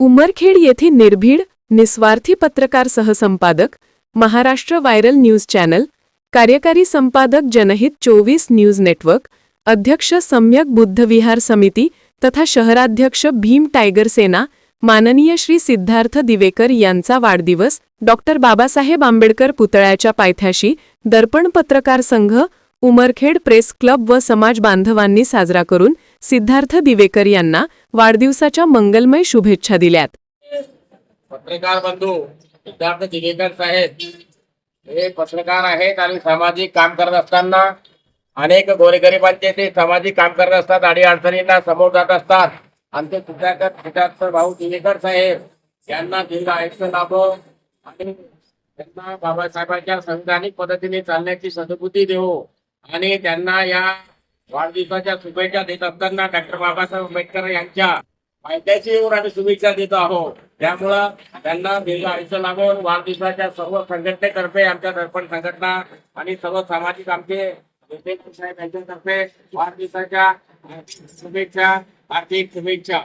उमरखेड येथे निर्भीड निस्वार्थी पत्रकार सहसंपादक महाराष्ट्र व्हायरल न्यूज चॅनल कार्यकारी संपादक जनहित चोवीस न्यूज नेटवर्क अध्यक्ष सम्यक बुद्धविहार समिती तथा शहराध्यक्ष भीम टायगर सेना माननीय श्री सिद्धार्थ दिवेकर यांचा वाढदिवस डॉक्टर बाबासाहेब आंबेडकर पुतळ्याच्या पायथ्याशी दर्पण पत्रकार संघ उमरखेड प्रेस क्लब व समाज बांधवांनी साजरा करून सिद्धार्थ दिवेकर यांना वाढदिवसाच्या मंगलमय शुभेच्छा दिल्यात. पत्रकार बंधू सिद्धार्थ दिवेकर साहेब हे पत्रकार आहेत आणि सामाजिक काम करत असताना अनेक गोरेगरिबांचे ते सामाजिक काम करत असतात आणि अडचणींना समोर जात असतात. आणि ते सिद्धार्थ सिद्धार्थ भाऊ दिवेकर साहेब यांना दीर्घ आयुष्य लाभो आणि त्यांना बाबासाहेबांच्या संविधानिक पद्धतीने चालण्याची सद्बुद्धी देऊ आणि त्यांना या वाढदिवसाच्या शुभेच्छा देत असताना डॉक्टर बाबासाहेब आंबेडकर यांच्या पायथ्याशी आम्ही शुभेच्छा देत आहोत. त्यामुळं त्यांना दीर्घ आयुष्य लागून वाढदिवसाच्या सर्व संघटनेतर्फे आमच्या दर्पण संघटना आणि सर्व सामाजिक आमचे साहेब यांच्यातर्फे वाढदिवसाच्या शुभेच्छा आर्थिक शुभेच्छा.